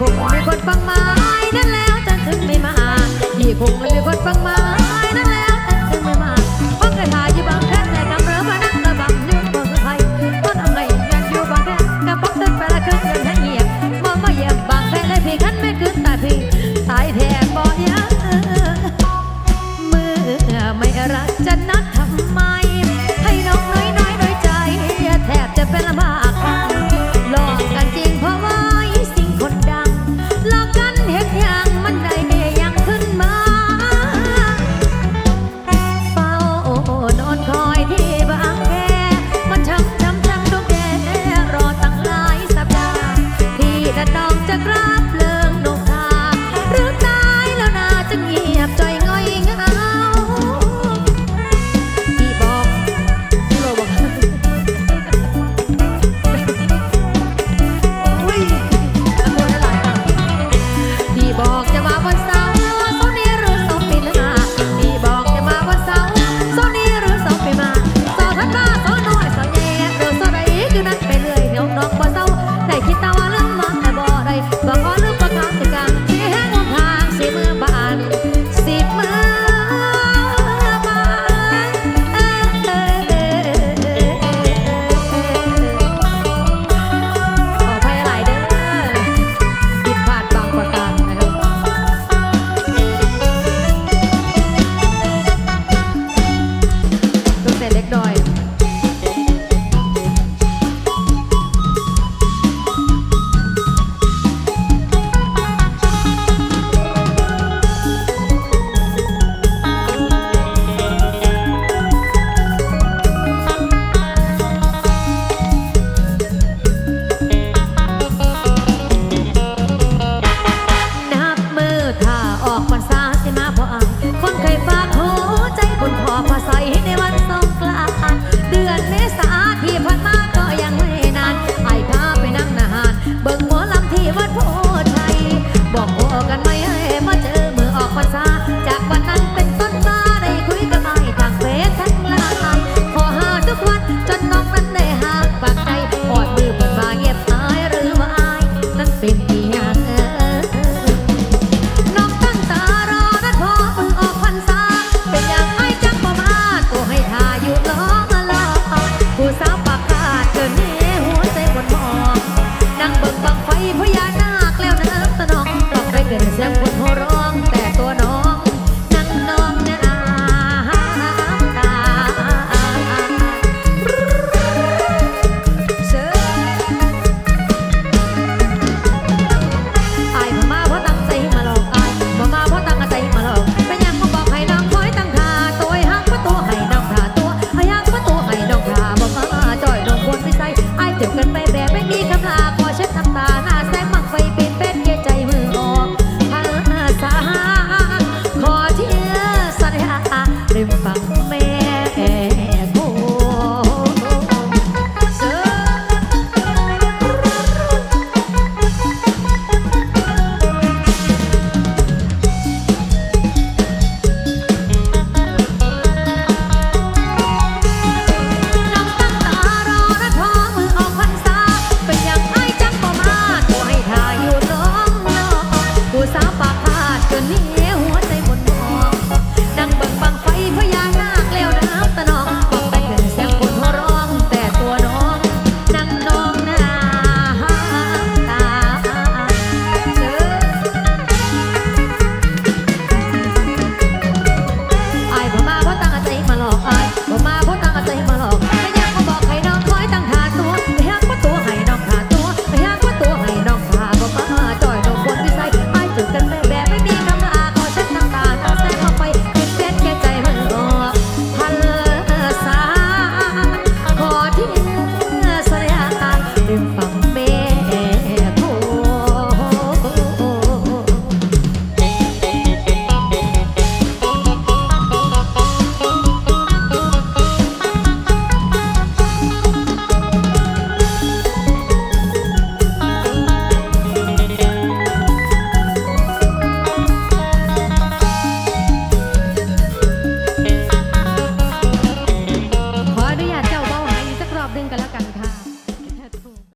คงมีคนฟังไม้นั่นแล้วแต่ถึงไม่มาพี่คงมีคนฟังไม้นั่นแล้วแต่ถึงไม่มาเพราะกระถาอยู่บางแคแต่กำเริบมานั่งระบำเรื่องของไทยต้นอำไรงนอยู่บางแคกระป๋ต้นไปละครึ่งยังทัเหี่ยมองมาเยี่บางแคเลยพี่ขันไม่ขึ้นตาพี่ตายแทนบ่ยังเมื่อไม่รักจะนัด that all